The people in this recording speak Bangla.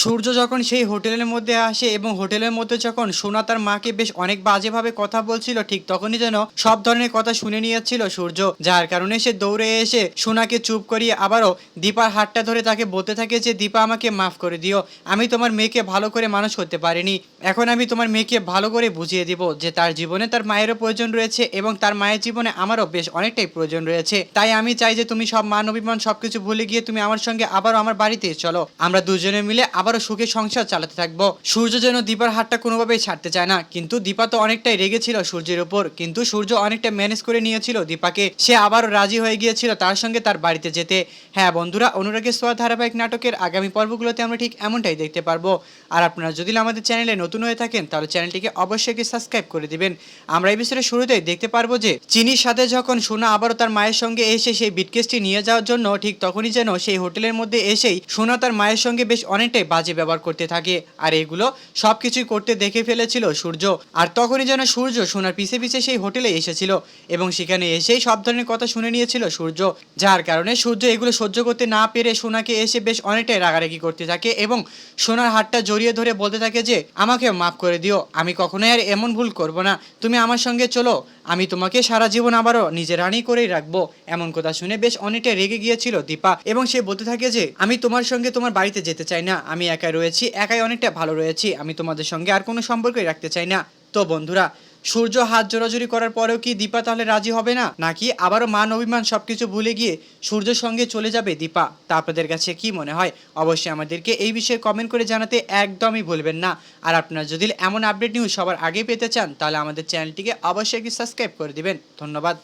সূর্য যখন সেই হোটেলের মধ্যে আসে এবং হোটেলের মধ্যে যখন সোনা তার মাকে বেশ অনেক বাজেভাবে কথা বলছিল, ঠিক তখনই যেন সব ধরনের কথা শুনে নিয়েছিল সূর্য। যার কারণে সে দৌড়ে এসে সোনাকে চুপ করিয়ে আবারও দীপার হাতটা ধরে তাকে বলতে থাকে যে, দীপা, আমাকে মাফ করে দিও। আমি তোমার মেয়েকে ভালো করে মানুষ করতে পারিনি। এখন আমি তোমার মেয়েকে ভালো করে বুঝিয়ে দিব যে, তার জীবনে তার মায়েরও প্রয়োজন রয়েছে এবং তার মায়ের জীবনে আমারও বেশ অনেকটাই প্রয়োজন রয়েছে। তাই আমি চাই যে, তুমি সব মান অভিমান সবকিছু ভুলে গিয়ে তুমি আমার সঙ্গে আবারও আমার বাড়িতে চলো। আমরা দুজনে মিলে আবারও সুখে সংসার চালাতে থাকব। সূর্য যেন দীপার হাতটা কোনোভাবেই ছাড়তে চায় না। কিন্তু দীপা তো অনেকটাই রেগেছিল সূর্যের উপর। কিন্তু সূর্য অনেকটা ম্যানেজ করে নিয়েছিল দীপাকে। সে আবারও রাজি হয়ে গিয়েছিল তার সঙ্গে তার বাড়িতে যেতে। হ্যাঁ বন্ধুরা, অনুরাগের সোয়া ধারাবাহিক নাটকের আগামী পর্বগুলোতে আমরা ঠিক এমনটাই দেখতে পারব। আর আপনারা যদি আমাদের চ্যানেলে নতুন হয়ে থাকেন, তাহলে চ্যানেলটিকে অবশ্যই সাবস্ক্রাইব করে দিবেন। আমরা এই বিষয়ে শুরুতেই দেখতে পারব যে, চিনির সাথে যখন সোনা আবারও তার মায়ের সঙ্গে এসে সেই বিটকেসটি নিয়ে যাওয়ার জন্য ঠিক তখনই যেন সেই হোটেলের মধ্যে এসেই সোনা তার মায়ের সঙ্গে বেশ অনেকটাই বাজে ব্যবহার করতে থাকে। আর এগুলো সব কিছুই করতে দেখে ফেলেছিল সূর্য। আর তখনই যেন সূর্য সোনার পিছে পিছে সেই হোটেলে এসেছিল এবং সেখানে এসেই সব ধরনের কথা শুনে নিয়েছিল সূর্য, যার কারণে সূর্য এগুলো সহ্য করতে না পেরে সোনাকে এসে বেশ অনেকটাই রাগারাগি করতে থাকে এবং সোনার হাতটা জড়িয়ে ধরে বলতে থাকে যে, আমাকে মাফ করে দিও, আমি কখনোই আর এমন ভুল করব না। তুমি আমার সঙ্গে চলো, আমি তোমাকে সারা জীবন আবারও নিজের রানী করেই রাখব। এমন কথা শুনে বেশ অনেকটাই রেগে গিয়েছিল দীপা এবং সে বলতে থাকে যে, আমি তোমার সঙ্গে তোমার বাড়িতে যেতে চাই না, আমি একাই রয়েছি, একাই অনেকটা ভালো রয়েছি, আমি তোমাদের সঙ্গে আর কোনো সম্পর্কই রাখতে চাই না। তো বন্ধুরা, সূর্য হাত জোরাজুরি করার পরেও কি দীপা তাহলে রাজি হবে না? নাকি আবারও মান অভিমান সবকিছু ভুলে গিয়ে সূর্যের সঙ্গে চলে যাবে দীপা? তা আপনাদের কাছে কি মনে হয়? অবশ্যই আমাদেরকে এই বিষয়ে কমেন্ট করে জানাতে একদমই ভুলবেন না। আর আপনারা যদি এমন আপডেট নিউজ সবার আগে পেতে চান, তাহলে আমাদের চ্যানেলটিকে অবশ্যই কি সাবস্ক্রাইব করে দিবেন। ধন্যবাদ।